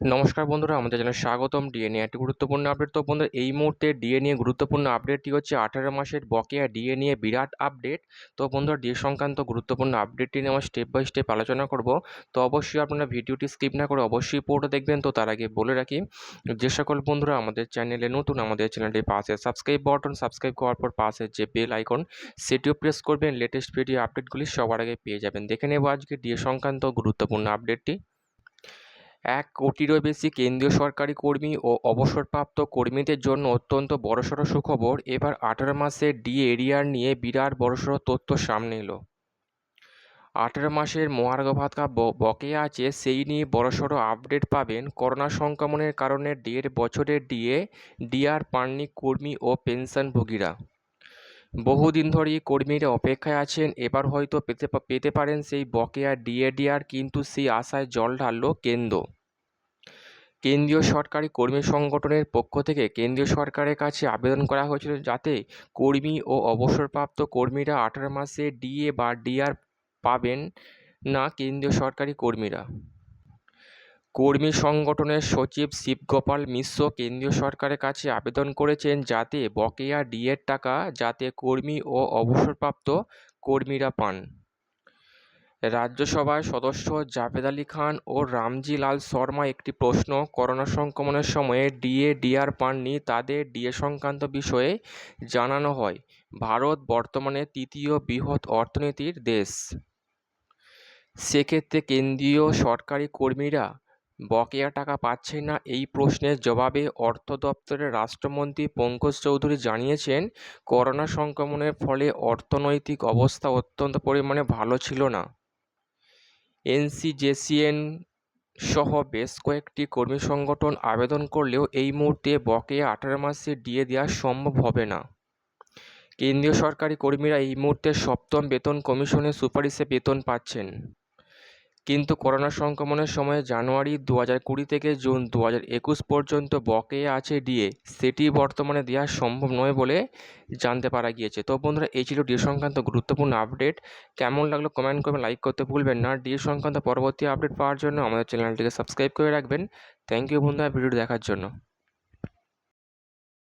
নমস্কার বন্ধুরা, আমাদের চ্যানেলে স্বাগতম। ডিএ নিয়ে একটি গুরুত্বপূর্ণ আপডেট তো বন্ধুরা, এই মুহূর্তে ডিএ নিয়ে গুরুত্বপূর্ণ আপডেটটি হচ্ছে আঠারো মাসের বকেয়া ডিএ নিয়ে বিরাট আপডেট তো বন্ধুরা ডিএ সংক্রান্ত গুরুত্বপূর্ণ আপডেটটি নিয়ে আমরা স্টেপ বাই স্টেপ আলোচনা করব। তো অবশ্যই আপনারা ভিডিওটি স্কিপ না করে অবশ্যই পুরোটা দেখবেন। তো তার আগে বলে রাখি, যে সকল বন্ধুরা আমাদের চ্যানেলে নতুন, আমাদের চ্যানেলটি পাশে সাবস্ক্রাইব বাটন সাবস্ক্রাইব করার পর পাশে যে বেল আইকন সেটিও প্রেস করবেন। লেটেস্ট ভিডিও আপডেটগুলি সবার আগে পেয়ে যাবেন। দেখে নেব আজকে ডিএ সংক্রান্ত গুরুত্বপূর্ণ আপডেটটি এক কোটিরও বেশি কেন্দ্রীয় সরকারি কর্মী ও অবসরপ্রাপ্ত কর্মীদের জন্য অত্যন্ত বড়সড় সুখবর। এবার আঠারো মাসের ডি এরিয়ার নিয়ে বিরাট বড়সড় তথ্য সামনে এলো। আঠারো মাসের মহার্ঘ ভাতা বকেয়া আছে, সেই নিয়ে বড়সড় আপডেট পাবেন করোনা সংক্রমণের কারণে দেড় বছরের ডিএ, ডিআর পাননি কর্মী ও পেনশনভোগীরা। বহুদিন ধরেই কর্মীরা অপেক্ষায় আছেন। এবার হয়তো পেতে পেতে পারেন সেই বকেয়া ডিএডিআর, কিন্তু সেই আশায় জল ঢালল কেন্দ্র। কেন্দ্রীয় সরকারি কর্মী সংগঠনের পক্ষ থেকে কেন্দ্রীয় সরকারের কাছে আবেদন করা হয়েছিল যাতে কর্মী ও অবসরপ্রাপ্ত কর্মীরা আঠারো মাসে ডিএ বা ডিআর পাবেন না কেন্দ্রীয় সরকারি কর্মীরা। কর্মী সংগঠনের সচিব শিবগোপাল মিশ্র কেন্দ্রীয় সরকারের কাছে আবেদন করেছেন যাতে বকেয়া ডিএর টাকা যাতে কর্মী ও অবসরপ্রাপ্ত কর্মীরা পান। রাজ্যসভার সদস্য জাভেদ আলী খান ও রামজি লাল শর্মা একটি প্রশ্ন, করোনা সংক্রমণের সময়ে ডিএ, ডিআর পাননি, তাদের ডিএ সংক্রান্ত বিষয়ে জানানো হয়। ভারত বর্তমানে তৃতীয় বৃহৎ অর্থনীতির দেশ। সেক্ষেত্রে কেন্দ্রীয় সরকারি কর্মীরা বকেয়া টাকা পাচ্ছে না এই প্রশ্নের জবাবে অর্থ দপ্তরের রাষ্ট্রমন্ত্রী পঙ্কজ চৌধুরী জানিয়েছেন, করোনা সংক্রমণের ফলে অর্থনৈতিক অবস্থা অত্যন্ত পরিমাণে ভালো ছিল না। এনসিজেসিএন সহ বেশ কয়েকটি কর্মী সংগঠন আবেদন করলেও এই মুহূর্তে বকেয়া আঠারো মাসে ডিএ দেওয়া সম্ভব হবে না। কেন্দ্রীয় সরকারি কর্মীরা এই মুহূর্তে সপ্তম বেতন কমিশনের সুপারিশে বেতন পাচ্ছেন। কিন্তু করোনা সংক্রমণের সময় জানুয়ারি দু হাজার কুড়ি থেকে জুন দু হাজার একুশ পর্যন্ত বকেয়া আছে ডিএ। সেটি বর্তমানে দেওয়া সম্ভব নয় বলে জানতে পারা গিয়েছে। তো বন্ধুরা, এই ছিল ডিএ সংক্রান্ত গুরুত্বপূর্ণ আপডেট। কেমন লাগল কমেন্ট করবেন লাইক করতে ভুলবেন না। ডিএ সংক্রান্ত পরবর্তী আপডেট পাওয়ার জন্য আমাদের চ্যানেলটিকে সাবস্ক্রাইব করে রাখবেন। থ্যাংক ইউ বন্ধুরা, ভিডিওটি দেখার জন্য।